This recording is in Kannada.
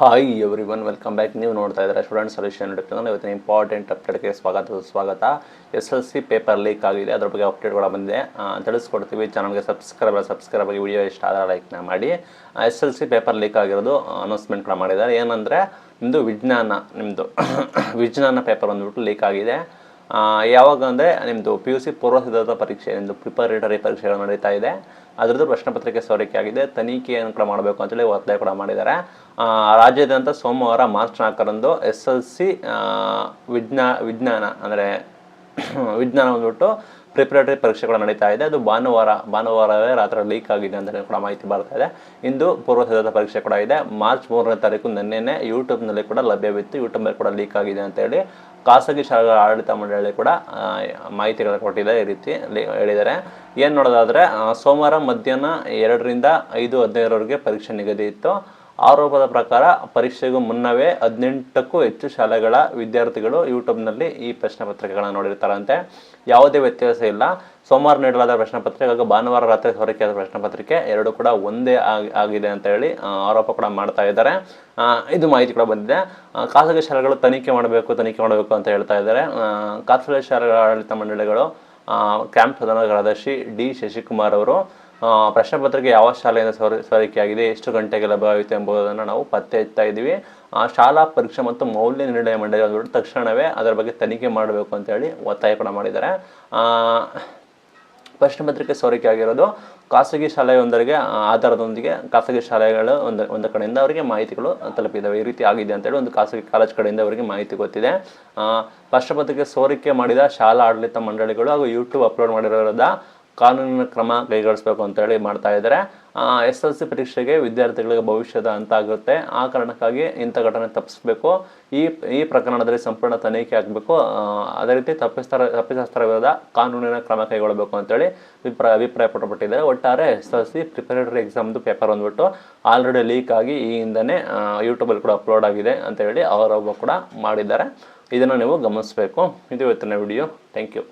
Hi everyone welcome back ನೀವು ನೋಡ್ತಾ ಇದ್ದಾರೆ ಸ್ಟೂಡೆಂಟ್ ಸೊಲ್ಯೂಷನ್ ನಾನು ಇವತ್ತಿನ ಇಂಪಾರ್ಟೆಂಟ್ ಅಪ್ಡೇಟ್ಗೆ ಸ್ವಾಗತ ಸ್ವಾಗತ S L C paper leak ಆಗಿದೆ. ಅದ್ರ ಬಗ್ಗೆ ಅಪ್ಡೇಟ್ ಕೂಡ ಬಂದಿದೆ. ತಿಳಿಸ್ಕೊಡ್ತೀವಿ. ಚಾನಲ್ಗೆ ಸಬ್ಸ್ಕ್ರೈಬ್ ಸಬ್ಸ್ಕ್ರೈಬ್ ಆಗಿ ವಿಡಿಯೋ ಇಷ್ಟ ಆದರೆ ಲೈಕ್ನ ಮಾಡಿ. S L C paper leak ಆಗಿರೋದು ಅನೌನ್ಸ್ಮೆಂಟ್ ಕೂಡ ಮಾಡಿದ್ದಾರೆ. ಏನಂದರೆ ನಿಮ್ಮದು ವಿಜ್ಞಾನ ನಿಮ್ಮದು ವಿಜ್ಞಾನ ಪೇಪರ್ ಬಂದುಬಿಟ್ಟು ಲೀಕ್ ಆಗಿದೆ. ಯಾವಾಗ ಅಂದರೆ ನಿಮ್ಮದು ಪಿ ಯು ಸಿ ಪೂರ್ವ ಸಿದ್ಧತಾ ಪರೀಕ್ಷೆ ನಿಮ್ಮದು ಪ್ರಿಪರೇಟರಿ ಪರೀಕ್ಷೆಗಳು ನಡೀತಾ ಇದೆ. ಅದರದ್ದು ಪ್ರಶ್ನೆ ಪತ್ರಿಕೆ ಸೋರಿಕೆ ಆಗಿದೆ. ತನಿಖೆಯನ್ನು ಕೂಡ ಮಾಡಬೇಕು ಅಂತೇಳಿ ಒತ್ತಾಯ ಕೂಡ ಮಾಡಿದ್ದಾರೆ. ರಾಜ್ಯಾದ್ಯಂತ ಸೋಮವಾರ ಮಾರ್ಚ್ ನಾಲ್ಕರಂದು ಎಸ್ ಎಲ್ ಸಿ ವಿಜ್ಞಾ ವಿಜ್ಞಾನ ಅಂದರೆ ವಿಜ್ಞಾನ ಬಂದ್ಬಿಟ್ಟು ಪ್ರಿಪರೇಟರಿ ಪರೀಕ್ಷೆಗಳು ನಡೀತಾ ಇದೆ. ಅದು ಭಾನುವಾರ, ಭಾನುವಾರವೇ ರಾತ್ರಿ ಲೀಕ್ ಆಗಿದೆ ಅಂತ ಕೂಡ ಮಾಹಿತಿ ಬರ್ತಾ ಇದೆ. ಇಂದು ಪೂರ್ವ ಸಿದ್ಧತಾ ಪರೀಕ್ಷೆ ಕೂಡ ಇದೆ. ಮಾರ್ಚ್ ಮೂರನೇ ತಾರೀಕು ನಿನ್ನೆ ಯೂಟ್ಯೂಬ್ನಲ್ಲಿ ಕೂಡ ಲಭ್ಯವಿತ್ತು. ಯೂಟ್ಯೂಬ್ನಲ್ಲಿ ಕೂಡ ಲೀಕ್ ಆಗಿದೆ ಅಂತೇಳಿ ಖಾಸಗಿ ಶಾಲೆಗಳ ಆಡಳಿತ ಮಂಡಳಿ ಕೂಡ ಮಾಹಿತಿಗಳು ಕೊಟ್ಟಿದೆ ಈ ರೀತಿ ಹೇಳಿದ್ದಾರೆ. ಏನು ನೋಡೋದಾದರೆ ಸೋಮವಾರ ಮಧ್ಯಾಹ್ನ ಎರಡರಿಂದ ಐದು ಹದಿನೈದರವರೆಗೆ ಪರೀಕ್ಷೆ ನಿಗದಿ ಇತ್ತು. ಆರೋಪದ ಪ್ರಕಾರ ಪರೀಕ್ಷೆಗೂ ಮುನ್ನವೇ ಹದಿನೆಂಟಕ್ಕೂ ಹೆಚ್ಚು ಶಾಲೆಗಳ ವಿದ್ಯಾರ್ಥಿಗಳು ಯೂಟ್ಯೂಬ್ನಲ್ಲಿ ಈ ಪ್ರಶ್ನೆ ಪತ್ರಿಕೆಗಳನ್ನು ನೋಡಿರ್ತಾರಂತೆ. ಯಾವುದೇ ವ್ಯತ್ಯಾಸ ಇಲ್ಲ. ಸೋಮವಾರ ನೀಡಲಾದ ಪ್ರಶ್ನೆ ಪತ್ರಿಕೆ ಹಾಗೂ ಭಾನುವಾರ ರಾತ್ರಿ ಸೋರಿಕೆಯಾದ ಪ್ರಶ್ನೆ ಪತ್ರಿಕೆ ಎರಡು ಕೂಡ ಒಂದೇ ಆಗಿ- ಆಗಿದೆ ಅಂತ ಹೇಳಿ ಆರೋಪ ಕೂಡ ಮಾಡ್ತಾ ಇದ್ದಾರೆ. ಇದು ಮಾಹಿತಿ ಕೂಡ ಬಂದಿದೆ. ಖಾಸಗಿ ಶಾಲೆಗಳು ತನಿಖೆ ಮಾಡಬೇಕು ತನಿಖೆ ಮಾಡಬೇಕು ಅಂತ ಹೇಳ್ತಾ ಇದ್ದಾರೆ. ಖಾಸಗಿ ಶಾಲೆಗಳ ಆಡಳಿತ ಮಂಡಳಿಗಳು ಕ್ಯಾಂಪ್ ಪ್ರಧಾನ ಕಾರ್ಯದರ್ಶಿ ಡಿ. ಶಶಿಕುಮಾರ್ ಅವರು ಪ್ರಶ್ನೆ ಪತ್ರಿಕೆ ಯಾವ ಶಾಲೆಯಿಂದ ಸೋರಿ ಸೋರಿಕೆಯಾಗಿದೆ ಎಷ್ಟು ಗಂಟೆಗೆ ಲಭ್ಯವಾಯಿತು ಎಂಬುದನ್ನು ನಾವು ಪತ್ತೆ ಹಚ್ತಾ ಇದ್ದೀವಿ. ಆ, ಶಾಲಾ ಪರೀಕ್ಷೆ ಮತ್ತು ಮೌಲ್ಯ ನಿರ್ಣಯ ಮಂಡಳಿ ಅಂದ್ಬಿಟ್ಟು ತಕ್ಷಣವೇ ಅದರ ಬಗ್ಗೆ ತನಿಖೆ ಮಾಡಬೇಕು ಅಂತೇಳಿ ಒತ್ತಾಯ ಕೂಡ ಮಾಡಿದ್ದಾರೆ. ಪ್ರಶ್ನೆ ಪತ್ರಿಕೆ ಸೋರಿಕೆ ಆಗಿರೋದು ಖಾಸಗಿ ಶಾಲೆಯೊಂದರಿಗೆ ಆಧಾರದೊಂದಿಗೆ ಖಾಸಗಿ ಶಾಲೆಗಳು ಒಂದು ಒಂದು ಕಡೆಯಿಂದ ಅವರಿಗೆ ಮಾಹಿತಿಗಳು ತಲುಪಿದ್ದಾವೆ ಈ ರೀತಿ ಆಗಿದೆ ಅಂತೇಳಿ ಒಂದು ಖಾಸಗಿ ಕಾಲೇಜ್ ಕಡೆಯಿಂದ ಅವರಿಗೆ ಮಾಹಿತಿ ಗೊತ್ತಿದೆ. ಪ್ರಶ್ನೆ ಪತ್ರಿಕೆ ಸೋರಿಕೆ ಮಾಡಿದ ಶಾಲಾ ಆಡಳಿತ ಮಂಡಳಿಗಳು ಹಾಗೂ ಯೂಟ್ಯೂಬ್ ಅಪ್ಲೋಡ್ ಮಾಡಿರೋದ ಕಾನೂನಿನ ಕ್ರಮ ಕೈಗೊಳಿಸಬೇಕು ಅಂತೇಳಿ ಮಾಡ್ತಾ ಇದ್ದಾರೆ. ಎಸ್ ಎಲ್ ಸಿ ಪರೀಕ್ಷೆಗೆ ವಿದ್ಯಾರ್ಥಿಗಳಿಗೆ ಭವಿಷ್ಯದ ಅಂತ ಆಗುತ್ತೆ. ಆ ಕಾರಣಕ್ಕಾಗಿ ಇಂಥ ಘಟನೆ ತಪ್ಪಿಸ್ಬೇಕು. ಈ ಈ ಪ್ರಕರಣದಲ್ಲಿ ಸಂಪೂರ್ಣ ತನಿಖೆ ಆಗಬೇಕು. ಅದೇ ರೀತಿ ತಪ್ಪಿಸ್ತರ, ತಪ್ಪಿತಸ್ಥರ ವಿರುದ್ಧ ಕಾನೂನಿನ ಕ್ರಮ ಕೈಗೊಳ್ಳಬೇಕು ಅಂತೇಳಿ ಅಭಿಪ್ರಾಯ ಅಭಿಪ್ರಾಯ ಪಟ್ಟುಬಿಟ್ಟಿದ್ದಾರೆ. ಒಟ್ಟಾರೆ ಎಸ್ ಎಲ್ ಸಿ ಪ್ರಿಪರೇಟರಿ ಎಕ್ಸಾಮ್ದು ಪೇಪರ್ ಬಂದ್ಬಿಟ್ಟು ಆಲ್ರೆಡಿ ಲೀಕ್ ಆಗಿ ಈ ಹಿಂದನೇ ಯೂಟ್ಯೂಬಲ್ಲಿ ಕೂಡ ಅಪ್ಲೋಡ್ ಆಗಿದೆ ಅಂತ ಹೇಳಿ ಅವರೊಬ್ಬ ಕೂಡ ಮಾಡಿದ್ದಾರೆ. ಇದನ್ನು ನೀವು ಗಮನಿಸಬೇಕು. ಇದು ಇವತ್ತಿನ ವಿಡಿಯೋ. Thank you.